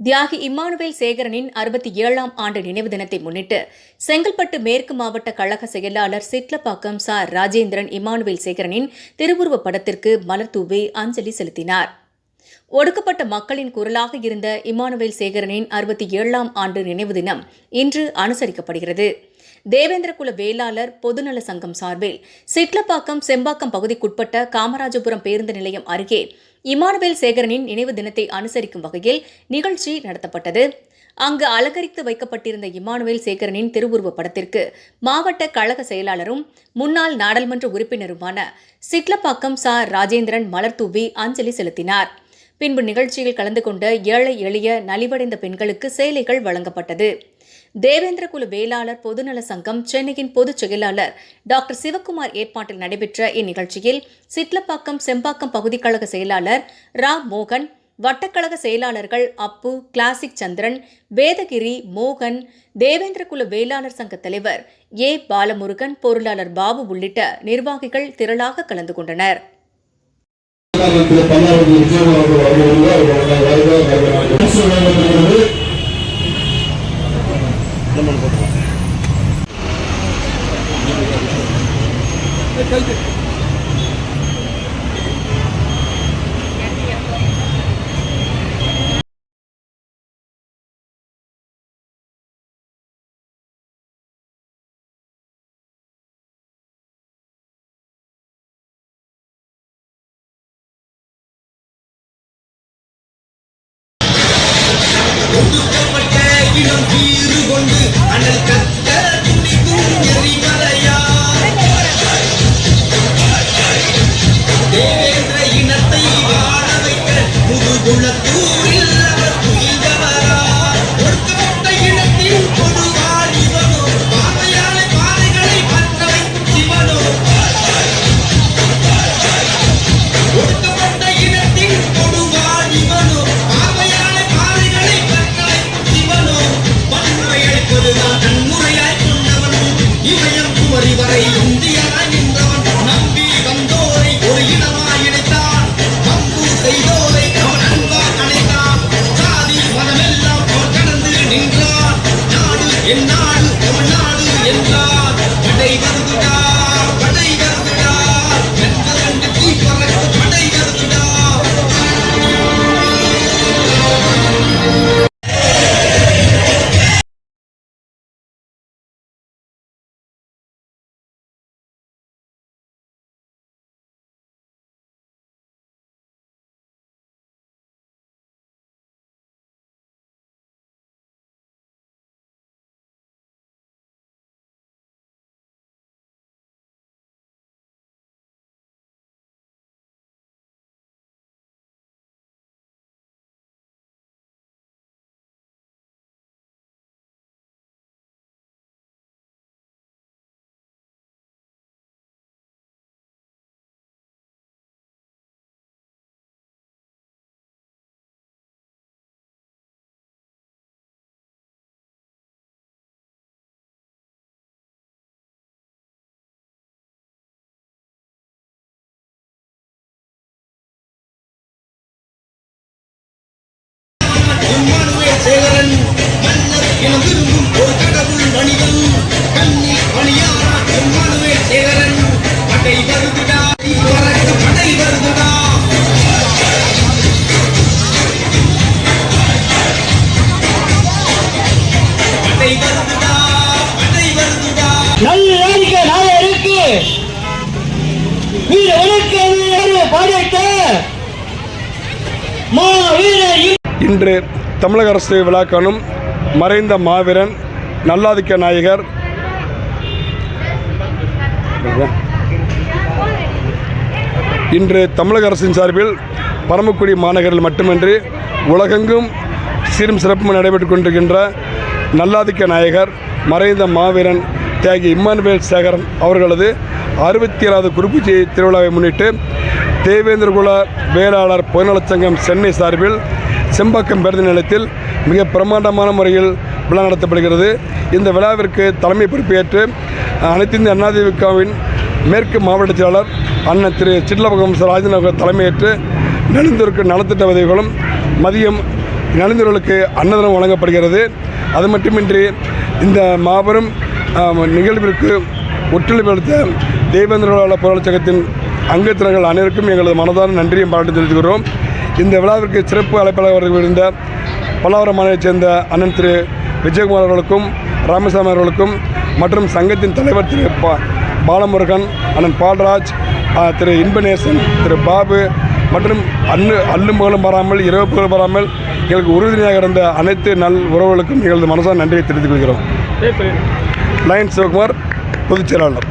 தியாகி இம்மானுவேல் சேகரனின் அறுபத்தி ஏழாம் ஆண்டு நினைவு தினத்தை முன்னிட்டு செங்கல்பட்டு மேற்கு மாவட்ட கழக செயலாளர் சிட்லப்பாக்கம் ச. ராஜேந்திரன் இம்மானுவேல் சேகரனின் திருவுருவப் படத்திற்கு மலர்தூவி அஞ்சலி செலுத்தினார். ஒடுக்கப்பட்ட மக்களின் குரலாக இருந்த இம்மானுவேல் சேகரனின் அறுபத்தி ஏழாம் ஆண்டு நினைவு தினம் இன்று அனுசரிக்கப்படுகிறது. தேவேந்திரகுல வேளாளர் பொதுநல சங்கம் சார்பில் சிட்லப்பாக்கம் செம்பாக்கம் பகுதிக்குட்பட்ட காமராஜபுரம் பேருந்து நிலையம் அருகே இமானுவேல் சேகரனின் நினைவு தினத்தை அனுசரிக்கும் வகையில் நிகழ்ச்சி நடத்தப்பட்டது. அங்கு அலங்கரித்து வைக்கப்பட்டிருந்த இமானுவேல் சேகரனின் திருவுருவப் படத்திற்கு மாவட்ட கழக செயலாளரும் முன்னாள் நாடாளுமன்ற உறுப்பினருமான சிட்லப்பாக்கம் ச. ராஜேந்திரன் மலர்தூவி அஞ்சலி செலுத்தினார். பின்பு நிகழ்ச்சியில் கலந்து கொண்ட ஏழை எளிய நலிவடைந்த பெண்களுக்கு சேலைகள் வழங்கப்பட்டது. தேவேந்திரகுல வேளாளர் பொதுநல சங்கம் சென்னையின் பொதுச் செயலாளர் டாக்டர் சிவக்குமார் ஏற்பாட்டில் நடைபெற்ற இந்நிகழ்ச்சியில் சிட்லப்பாக்கம் செம்பாக்கம் பகுதிக் கழக செயலாளர் ரா மோகன் வட்டக்கழக செயலாளர்கள் அப்பு கிளாசிக் சந்திரன் வேதகிரி மோகன் தேவேந்திரகுல வேளாளர் சங்க தலைவர் ஏ. பாலமுருகன் பொருளாளர் பாபு உள்ளிட்ட நிர்வாகிகள் திரளாக கலந்து கொண்டனர் திரு பல்லாவரத்து விஜயகுமார் அவர்கள் வருகிறார்கள். அவர்களுடைய வருகை வரவேற்கிறது. அரசு வழங்கப்படுகிறது. ஒடுக்கப்பட்ட இனம் வீறு கொண்டு அனல் கத்த துடிக்கும் எரிமலையா தேவேந்திர இனத்தை வாழ வைக்க முதுகுளத்தூரில் உனக்கு மா வீர இன்று தமிழக அரசு விழாக்கானும் மறைந்த மாவீரன் நல்லாதிக்க நாயகர். இன்று தமிழக அரசின் சார்பில் பரமக்குடி மாநகரில் மட்டுமின்றி உலகெங்கும் சீரும் சிறப்பும் நடைபெற்றுக் கொண்டிருக்கின்ற நல்லாதிக்க நாயகர் மறைந்த மாவீரன் தியாகி இம்மானுவேல் சேகரன் அவர்களது அறுபத்தி ஏழாவது குறிப்புச்சி திருவிழாவை முன்னிட்டு தேவேந்திரகுல வேளாளர் பொதுநலச்சங்கம் சென்னை சார்பில் செம்பாக்கம் பேருந்து நிலையத்தில் மிக பிரமாண்டமான முறையில் விழா நடத்தப்படுகிறது. இந்த விழாவிற்கு தலைமை பொறுப்பேற்று அனைத்து இந்திய அண்ணாதிமுகவின் மேற்கு மாவட்ட செயலாளர் அண்ணன் திரு சிட்லபகம் ராஜன் அவர்கள் தலைமையேற்று நெடுந்தூருக்கு நலத்திட்ட உதவிகளும் மதியம் நலிந்தவர்களுக்கு அன்னதானம் வழங்கப்படுகிறது. அது மட்டுமின்றி இந்த மாபெரும் நிகழ்விற்கு ஒத்துழைப்பு அளித்த தேவேந்திரவாள போராட்ட சங்கத்தின் அங்கத்தினர்கள் அனைவருக்கும் எங்களது மனதான நன்றியும் பாராட்டு தெரிவித்துக்கிறோம் இந்த விழாவிற்கு சிறப்பு அழைப்பாளர் இருந்த பல்லாவரம் மாநிலத்தைச் சேர்ந்த அண்ணன் திரு விஜயகுமார் அவர்களுக்கும் ராமசாமி அவர்களுக்கும் மற்றும் சங்கத்தின் தலைவர் திரு பா பாலமுருகன் அண்ணன் பால்ராஜ் திரு இன்பநேசன் திரு பாபு மற்றும் அன்னு அல்லும் பகலும் வராமல் இரவு புகழும் வராமல் எங்களுக்கு உறுதுணையாக இருந்த அனைத்து நல் உறவுகளுக்கும் எங்களது மனசார நன்றியை தெரிவித்துக் கொள்கிறோம். லயன் சிவகுமார் பொதுச் செயலாளர்.